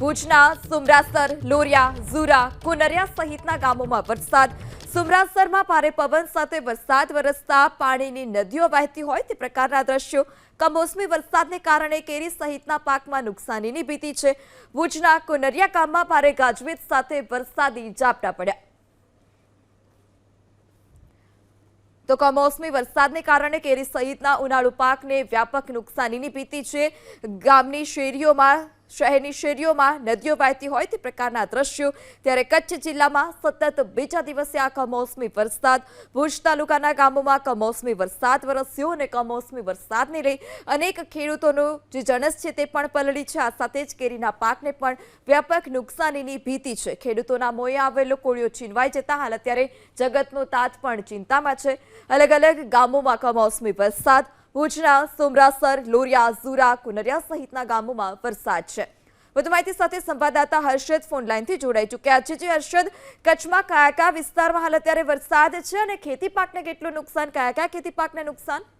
ભુજના સુમરાસર, લોરિયા, ઝુરા, કુનરિયા સહિતના ગામોમાં વરસાદ. સુમરાસરમાં ભારે પવન સાથે વરસાદ વરસતા પાણીની નદીઓ વહેતી હોય તે પ્રકારના દ્રશ્યો. કમોસમી વરસાદને કારણે કેરી સહિતના પાકમાં નુકસાનીની ભીતિ છે. ભુજના કુનરિયા ગામમાં ભારે ગાજવીજ સાથે વરસાદી ઝાપટા પડ્યા. તો કમોસમી વરસાદને કારણે કેરી સહિતના ઉનાળુ પાકને વ્યાપક નુકસાનીની ભીતિ છે. ગામની શેરીઓમાં શહેરની શેરીઓમાં નદીઓ વહેતી હોય તે પ્રકારના દ્રશ્યો, ત્યારે કચ્છ જિલ્લામાં સતત બીજા દિવસે આ કમોસમી વરસાદ. ભુજ તાલુકાના ગામોમાં કમોસમી વરસાદ વરસ્યો અને કમોસમી વરસાદને લઈ અનેક ખેડૂતોનું જે જણસ છે તે પણ પલળી છે. આ સાથે જ કેરીના પાકને પણ વ્યાપક નુકસાનીની ભીતિ છે. ખેડૂતોના મોએ આવેલો કોળીઓ છીનવાઈ જતા હાલ અત્યારે જગતનો તાત પણ ચિંતામાં છે. અલગ અલગ ગામોમાં કમોસમી વરસાદ ભુજના સોમરાસર, લોરિયા, ઝુરા, કુનરિયા સહિતના ગામોમાં વરસાદ છે. વધુ માહિતી સાથે સંવાદદાતા હર્ષદ ફોન લાઈનથી જોડાઈ ચૂક્યા છે. જે હર્ષદ, કચ્છમાં કયા કયા વિસ્તારમાં હાલ અત્યારે વરસાદ છે અને ખેતી પાકને કેટલું નુકસાન, કયા કયા ખેતી પાકને નુકસાન?